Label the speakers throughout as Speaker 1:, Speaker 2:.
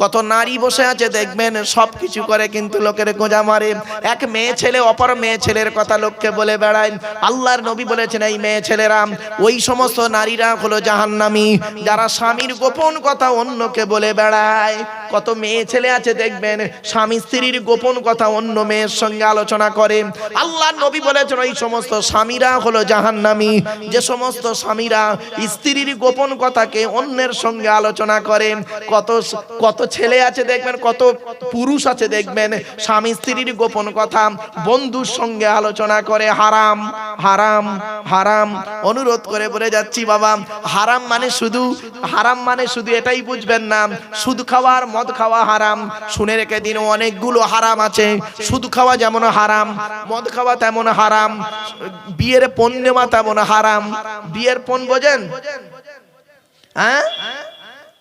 Speaker 1: কত নারী বসে আছে দেখবেন সব কিছু করে কিন্তু লোকের গোজা মারে। এক মেয়ে ছেলে, অপর মেয়ে ছেলের কথা লোককে বলে বেড়ায়। আল্লাহর নবী বলেছেন, এই মেয়ে ছেলেরা, ওই সমস্ত নারীরা হলো জাহান্নামী। যারা স্বামীর গোপন কথা অন্যকে বলে বেড়ায়। কত মেয়ে ছেলে আছে দেখবেন, স্বামী স্ত্রীর গোপন কথা অন্য মেয়ের সঙ্গে আলোচনা করে। আল্লাহর নবী বলেছেন, ওই সমস্ত স্বামীরা হলো জাহান্নামী। যে সমস্ত স্বামীরা স্ত্রীর গোপন কথাকে অন্যের সঙ্গে আলোচনা করে, কত কত ছেলে আছে, দেখবেন কত পুরুষ আছে, দেখবেন স্বামী স্ত্রীর গোপন কথা, বন্ধুর সঙ্গে আলোচনা করে, হারাম হারাম হারাম, অনুরোধ করে বলে যাচ্ছি, বাবা, হারাম মানে শুধু, হারাম মানে শুধু এটাই বুঝবেন না, সুদ খাওয়ার মদ খাওয়া হারাম, শুনে রেখে দিন, অনেকগুলো হারাম আছে, সুদ খাওয়া যেমন হারাম, মদ খাওয়া তেমন হারাম, বিয়ের পণ নেওয়া তেমন হারাম, বিয়ের পণ বোঝেন? হ্যাঁ?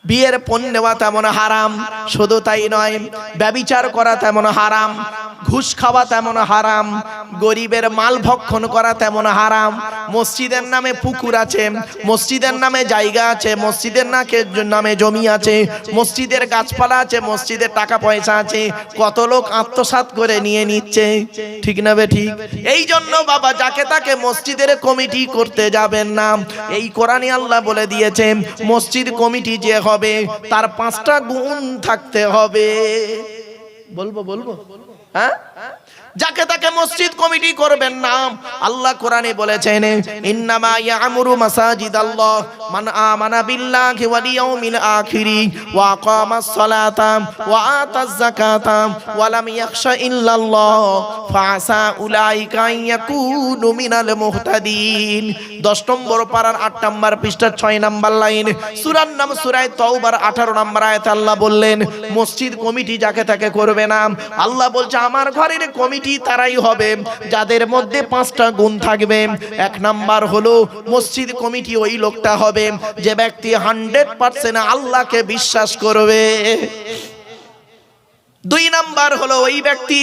Speaker 1: বিয়ের পণ নেওয়া তেমন হারাম, শুধু তাই নয়, ব্যবিচার করা তেমন হারাম, ঘুষ খাওয়া তেমন হারাম, গরিবের মাল ভক্ষণ করা তেমন হারাম, মসজিদের নামে পুকুর আছে, মসজিদের নামে জায়গা আছে, মসজিদের নাকে নামে জমি আছে, মসজিদের গাছপালা আছে, মসজিদের টাকা পয়সা আছে, কত লোক আত্মসাৎ করে নিয়ে নিচ্ছে, ঠিক না বে ঠিক? এই জন্য বাবা যাকে তাকে মসজিদের কমিটি করতে যাবেন না। এই কোরআনে আল্লাহ বলে দিয়েছে, মসজিদ কমিটি যে হবে তার পাঁচটা গুণ থাকতে হবে। বলব বলব? হ্যাঁ? যাকে তাকে মসজিদ কমিটি করবেন নাম আল্লাহ কোরআনে বলেছেন, ইন্নামা ইয়ামুরু মান আমানা বিল্লাহি ওয়াল ইয়াউমিল আখিরি ওয়া আকামাস সালাতা ওয়া আতাজ যাকাতা ওয়া লাম ইয়াখশা ইল্লাল্লাহ ফাসা উলাইকা ইয়াকুনু মিনাল মুহতাদিন। 10 নম্বর পারার 8 নম্বর পৃষ্ঠার 6 নম্বর লাইন, সূরার নাম সূরা তাওবার 18 নম্বর আয়াত আল্লাহ বললেন, মসজিদ কমিটি যাকে তাকে করবে না। আল্লাহ বলছে, আমার ঘরের কমিটি তারাই হবে, যাদের মধ্যে পাঁচটা গুণ থাকবে। এক নাম্বার হলো, মসজিদ কমিটি ওই লোকটা হবে। যে ব্যক্তি হান্ড্রেড পার্সেন্ট আল্লাহকে বিশ্বাস করবে। দুই নাম্বার হলো ওই ব্যক্তি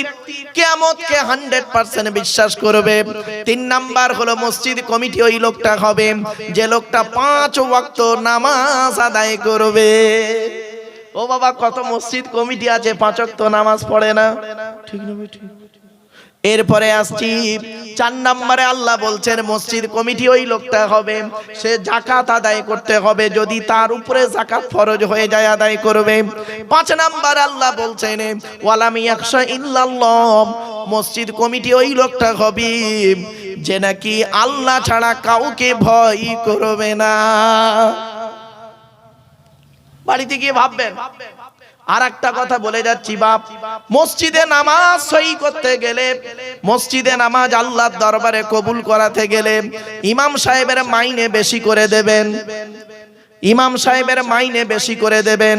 Speaker 1: কেয়ামতকে হান্ড্রেড পার্সেন্ট বিশ্বাস করবে। তিন নাম্বার হলো মসজিদ কমিটি ওই লোকটা হবে যে লোকটা পাঁচ ওয়াক্ত নামাজ আদায় করবে। ও বাবা, কত মসজিদ কমিটি আছে, পাঁচ নামাজ পড়ে না? ঠিক না ঠিক। এরপরে আসছি। চার নম্বরে আল্লাহ বলছেন, মসজিদ কমিটি ওই লোকটা হবে। সে জাকাত আদায় করতে হবে। যদি তার উপরে জাকাত ফরজ হয়ে যায়, আদায় করবে। পাঁচ নাম্বার আল্লাহ বলছেন, ওয়ালামি একশো ইল্লাল্লাহ। মসজিদ কমিটি ওই লোকটা হবে যে নাকি আল্লাহ ছাড়া কাউকে ভয় করবে না। বাড়িতে গিয়ে ভাববেন। আর একটা কথা বলে যাচ্ছি, বাপ। মসজিদে নামাজ সই করতে গেলে, মসজিদে নামাজ আল্লাহর দরবারে কবুল করাতে গেলে ইমাম সাহেবের মাইনে বেশি করে দেবেন। ইমাম সাহেবের মাইনে বেশি করে দেবেন।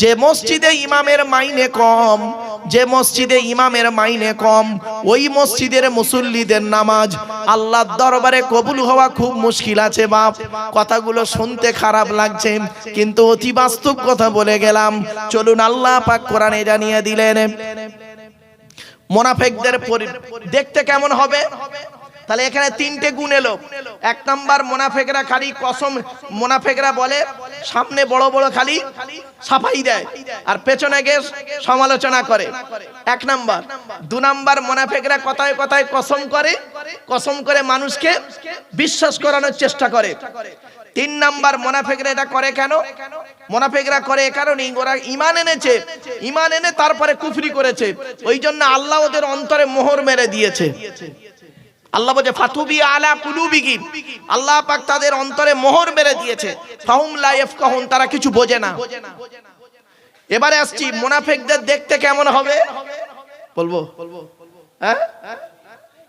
Speaker 1: যে মসজিদে ইমামের মাইনে কম, যে মসজিদে ইমামের মাইনে কম, ওই মসজিদের মুসল্লিদের নামাজ আল্লাহর দরবারে কবুল হওয়া খুব মুশকিল আছে বাপ। কথাগুলো শুনতে খারাপ লাগছে, কিন্তু অতি বাস্তব কথা বলে গেলাম। চলুন আল্লাহ পাক কোরআনে জানিয়ে দিলেন। মোনাফেকদের দেখতে কেমন হবে? তাহলে এখানে তিনটে গুণ এলো। এক নাম্বার মোনাফেকরা খালি কসম, মোনাফেকরা বলে, সামনে বড় বড় খালি সাফাই দেয় আর পেছনে গিয়ে সমালোচনা করে। এক নাম্বার, দু নাম্বার মোনাফেকরা কথায় কথায় কসম করে কসম করে মানুষকে বিশ্বাস করানোর চেষ্টা করে। তিন নাম্বার মোনাফেকরা এটা করে কেন? মোনাফেকরা করে এ কারণেই ওরা ইমান এনেছে ইমান এনে তারপরে কুফরি করেছে। ওই জন্য আল্লাহ ওদের অন্তরে মোহর মেরে দিয়েছে। আল্লাহ বলছে, ফাতুবি আলা কুলুবিগি আল্লাহ পাক তাদের অন্তরে মোহর মেরে দিয়েছে। ফাহুম লা ইয়াফকাহুন, তারা কিছু বোঝে না। এবারে আসছি, মুনাফিকদের দেখতে কেমন হবে? বলব? হ্যাঁ?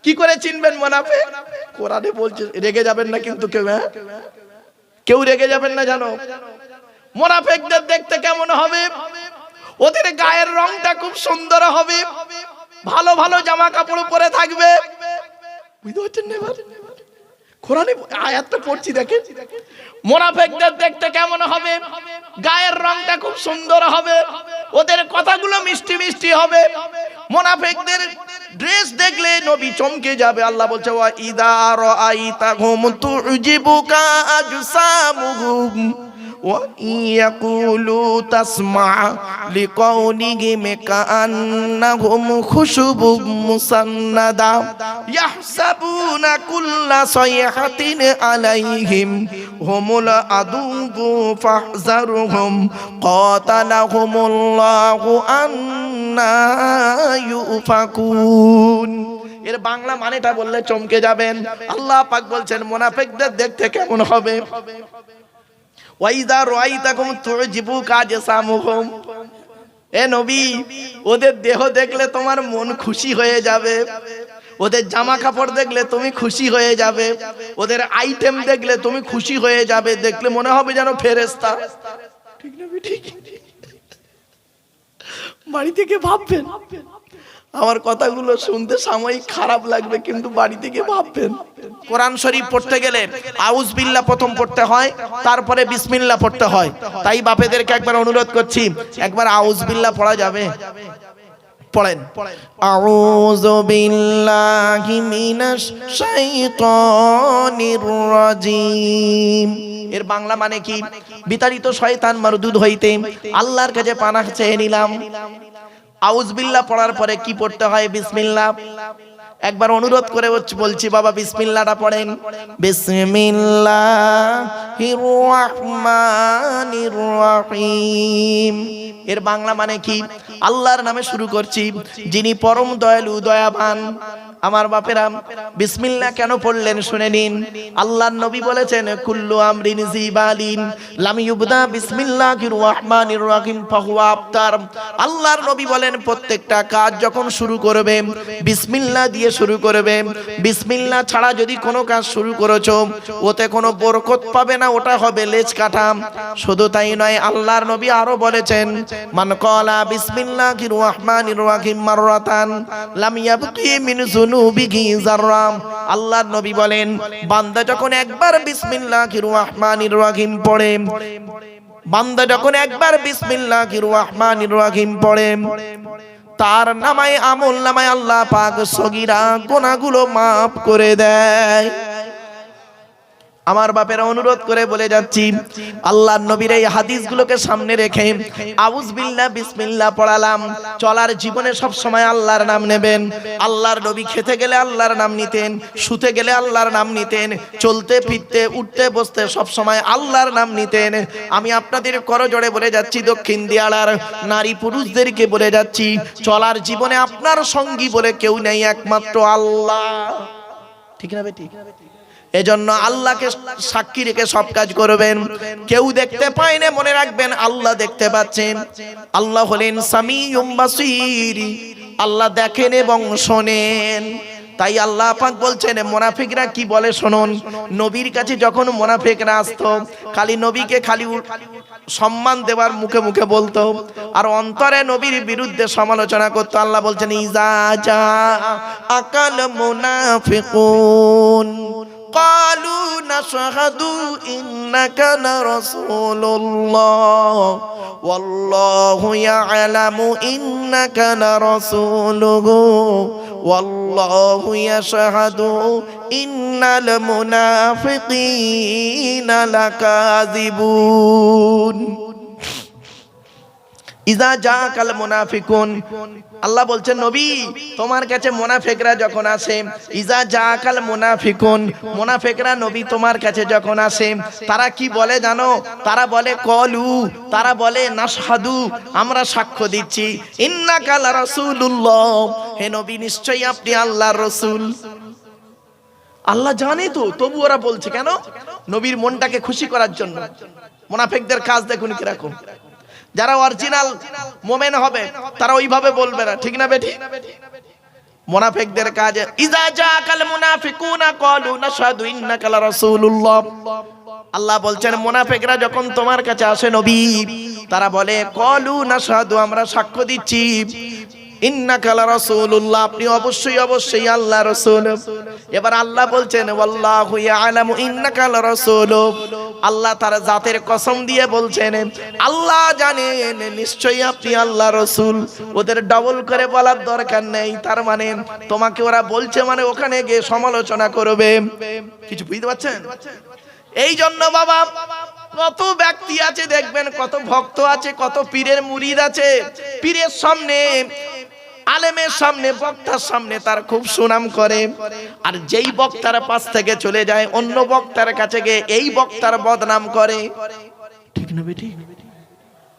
Speaker 1: কি করে চিনবেন মুনাফিক? কোরআনে বলছে, রেগে যাবেন না কিন্তু কেউ হ্যাঁ? কেউ রেগে যাবেন না, জানো? মুনাফিকদের দেখতে কেমন হবে? ওদের গায়ের রংটা খুব সুন্দর হবে। ভালো ভালো জামা কাপড় পরে থাকবে। বুঝতে পারছেন না কোরআনে আয়াতটা পড়ছি, দেখেন। মোনাফেকদের দেখতে কেমন হবে? গায়ের রংটা খুব সুন্দর হবে। ওদের কথাগুলো মিষ্টি মিষ্টি হবে। মোনাফেকদের ড্রেস দেখলে নবী চমকে যাবে। আল্লাহ বলছে, ওয়া ইদা রাআইতাহুম তুজিবুকা আজসামুহুম। وإن يقولوا تسمع لقولهم كأنهم خشب مسندة يحسبون كل صيحة عليهم هم العدو فاحذرهم قاتلهم الله أنا يؤفكون এর বাংলা মানেটা বললে চমকে যাবেন আল্লাহ পাক বলছেন মোনাফেকদের দেখতে কেমন হবে ওয়াইদা রাইতাকুম তুজিবু কাজসামুহুম। এ নবী, ওদের দেহ দেখলে তোমার মন খুশি হয়ে যাবে। ওদের জামা কাপড় দেখলে তুমি খুশি হয়ে যাবে। ওদের আইটেম দেখলে তুমি খুশি হয়ে যাবে। দেখলে মনে হবে যেন ফেরেস্তা ঠিক না, ঠিক। বাড়ি থেকে ভাববেন। আমার কথাগুলো শুনতে সাময়িক খারাপ লাগবে কিন্তু বাড়ি থেকে ভাববেন। কোরআন শরীফ পড়তে গেলে আউজ বিল্লাহ প্রথম পড়তে হয় তারপরে বিসমিল্লা পড়তে হয়। তাই বাপেদেরকে একবার অনুরোধ করছি একবার আউজ বিল্লাহ পড়া যাবে। পড়েন। আউযু বিল্লাহি মিনাশ শাইতানির রাজিম। এর বাংলা মানে কি? বিতাড়িত শয়তান মারদুদ হইতে আল্লাহর কাছে পানাহ চেয়ে নিলাম। আউজ বিল্লাহ পড়ার পরে কি পড়তে হয়? বিসমিল্লা একবার অনুরোধ করে বলছি, বাবা বিসমিল্লাটা পড়েন। বিসমিল্লাহিম এর বাংলা মানে কি? আল্লাহর নামে শুরু করছি, যিনি পরম দয়ালু, দয়াবান। আমার বাপেরা বিসমিল্লাহ কেন পড়লেন শুনে নিন। আল্লাহর নবী বলেছেন, কুল্লু আমরিন জিবালিন লাম ইউবদা বিসমিল্লাহির রহমানির রহিম ফাহুয়া আফতার আল্লাহর নবী বলেন, প্রত্যেকটা কাজ যখন শুরু করবে বিসমিল্লাহ দিয়ে শুরু করবে। বিসমিল্লাহ ছাড়া যদি কোনো কাজ শুরু করেছ, ওতে কোনো বরকত পাবে না, ওটা হবে লেজ কাটা। শুধু তাই নয়, আল্লাহর নবী আরও বলেছেন, মান কলা বিসমিল্লাহির রহমানির রহিম মাররাতান লাম ইয়াবকি মিন আল্লাহর নবী বলেন, বান্দা যখন একবার বিসমিল্লাহির পড়ে, বান্দা যখন একবার পড়ে, তার নামায় আমল নামায় আল্লাহ পাক সগিরা গোনাগুলো মাফ করে দেয়। আমার বাপেরা অনুরোধ করে বলে যাচ্ছি, আল্লাহর নবীর এই হাদিসগুলোকে সামনে রেখে আউজ বিল্লাহ, বিসমিল্লাহ পড়ালাম। চলার জীবনে সব সময় আল্লাহর নাম নেবেন। আল্লাহর নবী খেতে গেলে আল্লাহর নাম নিতেন, শুতে গেলে আল্লাহর নাম নিতেন, চলতে, ফিরতে, উঠতে, বসতে সব সময় আল্লাহর নাম নিতেন। আমি আপনাদের করজোড়ে বলে যাচ্ছি, দক্ষিণ দিয়ালার নারী পুরুষদেরকে বলে যাচ্ছি, চলার জীবনে আপনার সঙ্গী বলে কেউ নেই একমাত্র আল্লাহ। ঠিক না ঠিক? এজন্য আল্লাহকে সাক্ষী রেখে সব কাজ করবেন। কেউ দেখতে পায় না, মনে রাখবেন আল্লাহ দেখতে পাচ্ছেন। আল্লাহ হলেন বাসির। আল্লাহ দেখেন এবং শোনেন। তাই আল্লাহ পাক বলছেন, মোনাফিকরা কি বলে শুনুন। নবীর কাছে যখন মোনাফিকরা আসতো, খালি নবীকে খালি সম্মান দেওয়ার মুখে মুখে বলতো। আর অন্তরে নবীর বিরুদ্ধে সমালোচনা করতো। আল্লাহ বলছেন, ইজা যা আকাল মুনাফিকুন। قالوا نشهد إنك لرسول الله والله يعلم إنك لرسوله والله يشهد إن المنافقين لكاذبون ইজা মুনাফিকুন। আল্লাহ বলছেন, নবী, তোমার কাছে যখন ইজা মুনাফিকুন, মুনাফিকরা নবী তোমার কাছে যখন তারা কি বলে জানো? তারা বলে তারা বলে আমরা সাক্ষ্য দিচ্ছি। ইন্না কাল হে নবী, নিশ্চয়ই আপনি আল্লাহর রাসূল। আল্লাহ জানে তো, তবু ওরা বলছে কেন? নবীর মনটাকে খুশি করার জন্য। মোনাফেকদের কাজ দেখুন কীরকম। যারা অরিজিনাল মোমেন হবে, তারা ওইভাবে বলবে না। ঠিক না বেটি? মুনাফিকদের কাজে, ইজা জাকাল মুনাফিকুনা ক্বালু নাশহাদু ইন্নাকা লারাসূলুল্লাহ। আল্লাহ বলছেন, মুনাফিকরা যখন তোমার কাছে আসে নবী, তারা বলে, ক্বালু নাশহাদু, আমরা সাক্ষ্য দিচ্ছি। ইন্নাকা লারাসূলুল্লাহ, আপনি অবশ্যই অবশ্যই আল্লাহ রাসূল। এবার আল্লাহ বলছেন, ওয়াল্লাহু ইয়ালামু ইন্নাকা লারাসূল আল্লাহ তার জাতের কসম দিয়ে বলছেন, আল্লাহ জানেন, নিশ্চয়ই আপনি আল্লাহ রসুল। ওদের ডবল করে বলার দরকার নেই। তার মানে তোমাকে ওরা বলছে মানে ওখানে গিয়ে সমালোচনা করবে। কিছু বুঝতে পারছেন? এই জন্য বাবা, কত ব্যক্তি আছে দেখবেন, কত ভক্ত আছে, কত পীরের মুরিদ আছে। পীরের সামনে আলেমের সামনে, বক্তার সামনে তার খুব সুনাম করে। আর যেই বক্তার পাশ থেকে চলে যায়, অন্য বক্তার কাছে গিয়ে এই বক্তার বদনাম করে। ঠিক না বেটি?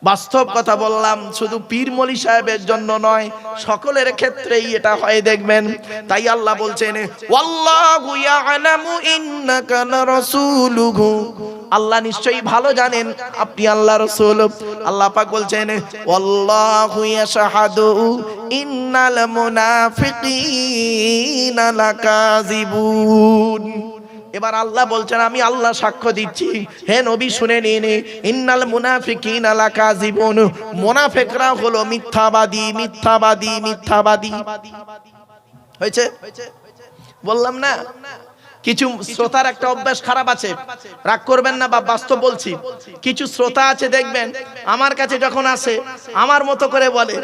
Speaker 1: বাস্তব কথা বললাম, শুধু পীর মলি সাহেবের জন্য নয়, সকলের ক্ষেত্রেই এটা হয়, দেখবেন। তাই আল্লাহ বলছেন, ওয়াল্লাহু ইয়ালামু ইন্নাকা লারাসূলুহু আল্লাহ নিশ্চয়ই ভালো জানেন, আপনি আল্লাহ রসুল। আল্লাহ পাক বলছেন, ওয়াল্লাহু ইয়াশহাদু ইন্নাল মুনাফিকিনা লাকাযিবুন। এবার আল্লাহ বলছেন, আমি আল্লাহ সাক্ষ্য দিচ্ছি। হে নবী, শুনে নিন ইন্নাল মুনাফিকিন আলাকা কাযিবুন মুনাফিকরা হলো মিথ্যাবাদী মিথ্যাবাদী মিথ্যাবাদী। হয়েছে? বললাম না? কিছু শ্রোতার একটা অভ্যাস খারাপ আছে। রাগ করবেন না বা বাস্তব বলছি। কিছু শ্রোতা আছে দেখবেন আমার কাছে যখন আসে আমার মতো করে বলে।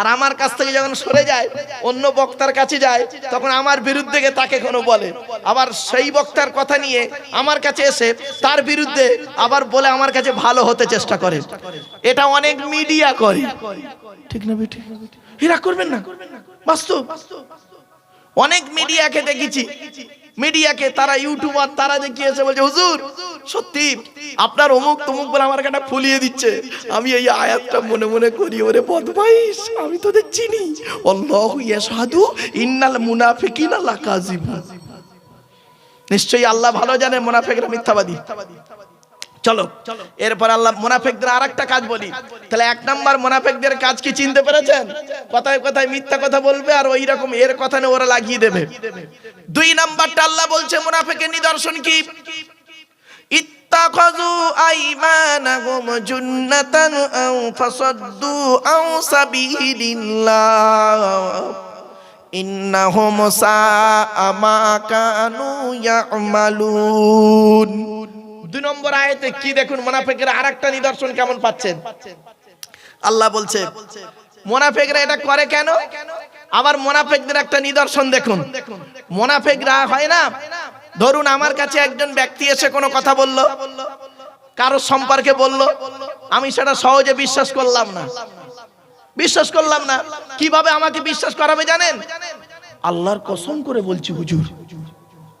Speaker 1: আর আমার কাছ থেকে যখন সরে যায় অন্য বক্তার কাছে যায় তখন আমার বিরুদ্ধে গিয়ে তাকে কোনো বলে। আবার সেই বক্তার কথা নিয়ে আমার কাছে এসে তার বিরুদ্ধে আবার বলে আমার কাছে ভালো হতে চেষ্টা করে। এটা অনেক মিডিয়া করে। ঠিক না বেটি? এরা করবেন না। বাস্তব। অনেক মিডিয়াকে দেখেছি। মিডিয়াকে, তারা ইউটিউবার, তারা দেখিয়েছে, বলছে, হুজুর, সত্যি, আপনার অমুক তমুক বলে আমার কাটা ফুলিয়ে দিচ্ছে। আমি এই আয়াতটা মনে মনে করি, ওরে বদমাইশ, আমি তোদের চিনি। আল্লাহু ইয়াশহাদু ইন্নাল মুনাফিকিনা লাকাজিবু নিশ্চয়ই আল্লাহ ভালো জানে, মুনাফিকরা মিথ্যাবাদী। চলো। এরপর আল্লাহ মোনাফেকদের আর একটা কাজ বলি। তাহলে এক নাম্বার মোনাফেকদের কাজ কি চিনতে পেরেছেন? কথায় কথায় মিথ্যা কথা বলবে আর ওই রকম এর কথা নিয়ে ওরা লাগিয়ে দেবে। দুই নাম্বারটা আল্লাহ বলছে, মোনাফেকের নিদর্শন কি? ইত্তাখাযু আইমানাহুম জুন্নাতান আও ফাসাদ্দু আও সাবিলিল্লাহ। ইন্নাহুম সাআ মা কানু ইয়ামালুন। দুই নম্বর আয়তে কি দেখুন, মোনাফেকের আর একটা নিদর্শন কেমন পাচ্ছেন? আল্লাহ বলছে, মোনাফেকরা এটা করে কেন? আবার মোনাফেকদের একটা নিদর্শন দেখুন। মোনাফেকরা হয় না, ধরুন আমার কাছে একজন ব্যক্তি এসে কোনো কথা বলল কারও সম্পর্কে বলল, আমি সেটা সহজে বিশ্বাস করলাম না। বিশ্বাস করলাম না। কীভাবে আমাকে বিশ্বাস করাবে জানেন? আল্লাহর কসম করে বলছি, হুজুর।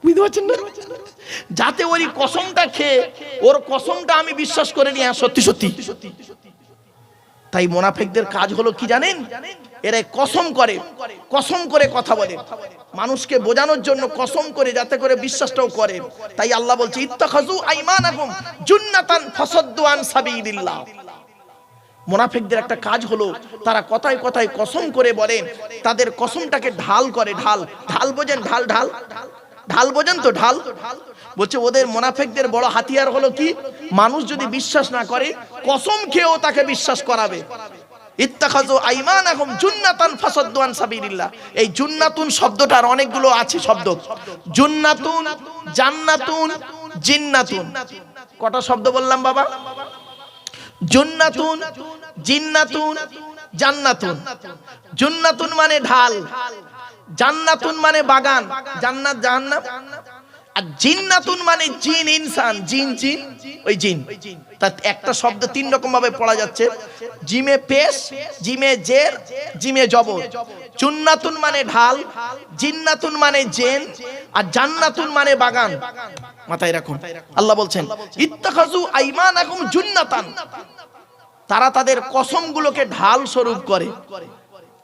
Speaker 1: বুঝতে পারছেন না? যাতে ওই কসমটা খেয়ে, ওর কসমটা আমি বিশ্বাস করে নিয়ে সত্যি সত্যি। তাই মোনাফেকদের কাজ হলো কি জানেন? এরা কসম করে কসম করে কথা বলে। মানুষকে বোঝানোর জন্য কসম করে যাতে করে বিশ্বাসটাও করে। তাই আল্লাহ বলছে ইত্তাখাজু আইমানাকুম জুন্নাতান ফাসাদ্দু আন সাবিলিল্লাহ। মোনাফেকদের একটা কাজ হলো, তারা কথায় কথায় কসম করে বলে, তাদের কসমটাকে ঢাল করে, ঢাল। ঢাল বোঝেন, ঢাল ঢাল। ঢাল বোঝেন তো, ঢাল? বলছে, ওদের মোনাফেকদের বড় হাতিয়ার হলো কি? মানুষ যদি বিশ্বাস না করে, কসম খেয়েও তাকে বিশ্বাস করাবে। এই শব্দটার অনেকগুলো আছে শব্দ। জুন্নাতুন, জান্নাতুন কটা শব্দ বললাম বাবা? জুন্নাতুন, জিন্নাতুন। জান্নাতুন মানে ঢাল। জান্নাতুন মানে বাগান। জান্নাত জাহান্নাম? আর জিন্নাতুন মানে জিন, ইনসান। জিন জিন? ওই জিন। তা একটা শব্দ তিন রকম ভাবে পড়া যাচ্ছে। জিমে পেশ, জিমে জের, জিমে জবর। চুন্নাতুন মানে ঢাল, জিন্নাতুন মানে জেন, আর জান্নাতুন মানে বাগান। মাথায় রাখুন। আল্লাহ বলছেন ইত্তাখাজু আইমানাকুম জুন্নাতান। তারা তাদের কসমগুলোকে ঢাল স্বরূপ করে।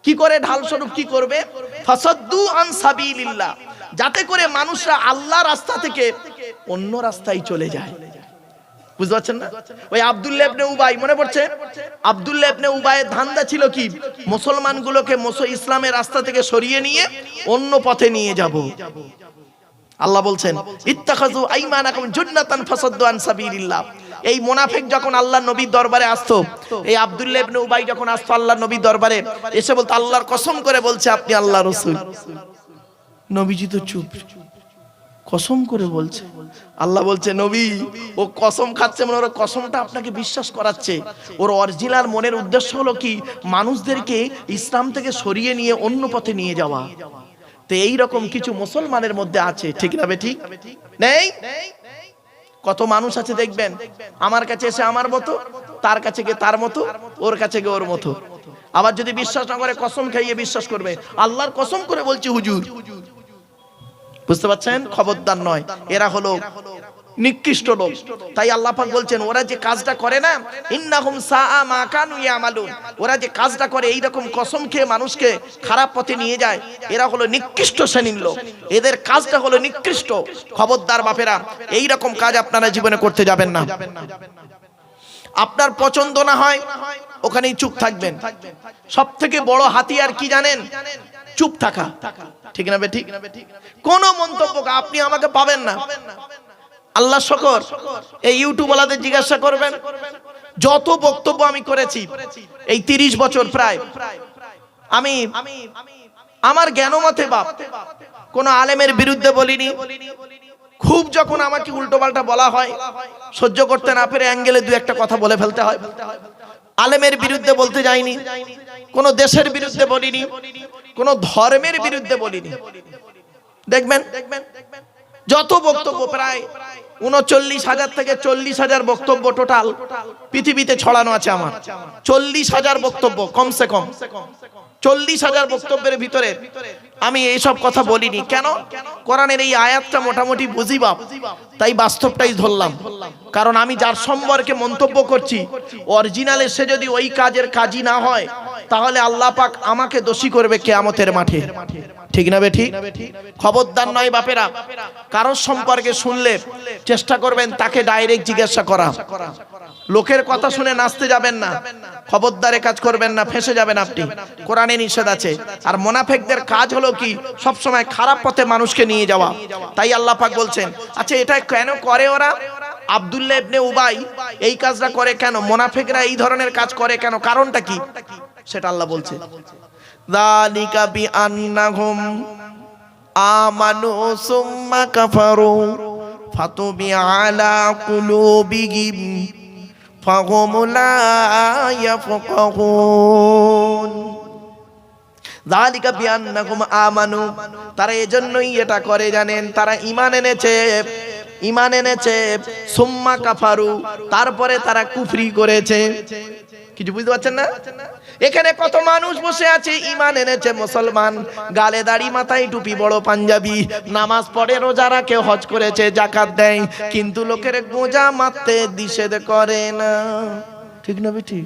Speaker 1: কি করে? ঢাল স্বরূপ কি করবে? ফাসাদ্দু আন সাবিলিল্লাহ। যাতে করে মানুষরা আল্লাহ রাস্তা থেকে অন্য রাস্তায় চলে যায়। বুঝতে পারছেন ওই আব্দুল্লাহ উবাই, মনে পড়ছে? ধান্দা ছিল কি? মুসলমানগুলোকে মুসো ইসলামের রাস্তা থেকে সরিয়ে নিয়ে অন্য পথে নিয়ে আল্লাহ বলছেন জুন্নাতান এই মুনাফিক যখন আল্লাহ নবীর দরবারে আসতো, এই আব্দুল্লাহ উবাই যখন আসতো আল্লাহ নবীর দরবারে, এসে বলতো, আল্লাহর কসম করে বলছে আপনি আল্লাহ রাসূল। নবীজি তো চুপ। কসম করে বলছে। আল্লাহ বলছে, নবী, ও কসম খাচ্ছে মানে ওর কসমটা আপনাকে বিশ্বাস করাচ্ছে। ওর অরিজিনাল মনের উদ্দেশ্য হলো কি? মানুষদেরকে ইসলাম থেকে সরিয়ে নিয়ে অন্য পথে নিয়ে যাওয়া। তো এই রকম কিছু মুসলমানের মধ্যে আছে। ঠিক না ঠিক? নেই? কত মানুষ আছে দেখবেন। আমার কাছে এসে আমার মতো, তার কাছে গিয়ে তার মতো, ওর কাছে গিয়ে ওর মতো। আবার যদি বিশ্বাস না করে, কসম খাইয়ে বিশ্বাস করবে। আল্লাহর কসম করে বলছি, হুজুর বুঝতে পারছেন? খবরদার নয়। এরা হলো নিকৃষ্ট লোক। তাই আল্লাহ পাক বলছেন, ওরা যে কাজটা করে না, ইন্নাহুম সাআ মা কানু ইয়ামালুন। ওরা যে কাজটা করে এই রকম কসম খেয়ে মানুষকে খারাপ পথে নিয়ে যায়, এরা হলো নিকৃষ্ট শ্রেণির লোক। এদের কাজটা হলো নিকৃষ্ট। খবরদার বাপেরা এই রকম কাজ আপনারা জীবনে করতে যাবেন না। আপনার পছন্দ না হয়, ওখানেই চুপ থাকবেন। সব থেকে বড় হাতিয়ার কি জানেন? চুপ থাকা। ঠিক না ঠিক? কোন মন্তব্য আপনি আমাকে পাবেন না। আল্লাহ শকর, এই ইউটিউবওয়ালাদের জিজ্ঞাসা করবেন, যত বক্তব্য আমি করেছি, এই তিরিশ বছর প্রায়, আমি, আমার জ্ঞানমতে বাপ, কোন আলেমের বিরুদ্ধে বলিনি। খুব যখন আমাকে উল্টো পাল্টা বলা হয়, সহ্য করতে না পেরে অ্যাঙ্গেলে দু একটা কথা বলে ফেলতে হয়। আলেমের বিরুদ্ধে বলতে যাইনি, কোন দেশের বিরুদ্ধে বলিনি। কোন ধর্মের বিরুদ্ধে বলিনি। দেখবেন? যত বক্তব্য প্রায় উনচল্লিশ হাজার থেকে চল্লিশ হাজার বক্তব্য টোটাল পৃথিবীতে ছড়ানো আছে আমার। চল্লিশ হাজার বক্তব্য, কমসে কম। চল্লিশ হাজার বক্তব্যের ভিতরে আমি এইসব কথা বলিনি। কেন? কোরআনের এই আয়াতটা মোটামুটি বুঝি বাপ তাই বাস্তবটাই ধরলাম। কারণ আমি যার সম্পর্কে মন্তব্য করছি অরিজিনালে সে যদি ওই কাজের কাজই না হয়, তাহলে আল্লাহ পাক আমাকে দোষী করবে কেয়ামতের মাঠে। ঠিক না বে ঠিক খবরদার নয় বাপেরা। কারোর সম্পর্কে শুনলে চেষ্টা করবেন তাকে ডাইরেক্ট জিজ্ঞাসা করা। লোকের কথা শুনে নাচতে যাবেন না। খবরদারে কাজ করবেন না, ফেসে যাবেন আপনি। কোরআনে নিষেধ আছে। আর মোনাফেকদের কাজ হলো কি? সব সময় খারাপ পথে মানুষকে নিয়ে যাওয়া। তাই আল্লাহ পাক বলছেন আচ্ছা এটা কেন করে ওরা? আব্দুল্লাহ ইবনে উবাই, এই কাজটা করে কেন? মোনাফেকরা এই ধরনের কাজ করে কেন? কারণটা কি? সেটা আল্লাহ বলছে। যালিকা বিআন্নাহুম আমানু সুম্মা কাফারু ফাতুবি আলা কুলুবিহিম ফাহুম লা ইয়াফকাহুন। যালিকা বিআন্নাহুম আমানু তারা এজন্যই এটা করে, জানেন? তারা ঈমান এনেছে। ঈমান এনেছে। সুম্মা কাফারু। তারপরে তারা কুফরি করেছে। কিছু বুঝতে পারছেন না? এখানে কত মানুষ বসে আছে ইমান এনেছে মুসলমান। গালে দাড়ি, মাথায় টুপি, বড় পাঞ্জাবি। নামাজ পড়ে, রোজা রাখে, হজ করেছে, জাকাত দেয়। কিন্তু লোকের গোজা মারতে, নিষেধ করে না। ঠিক না ঠিক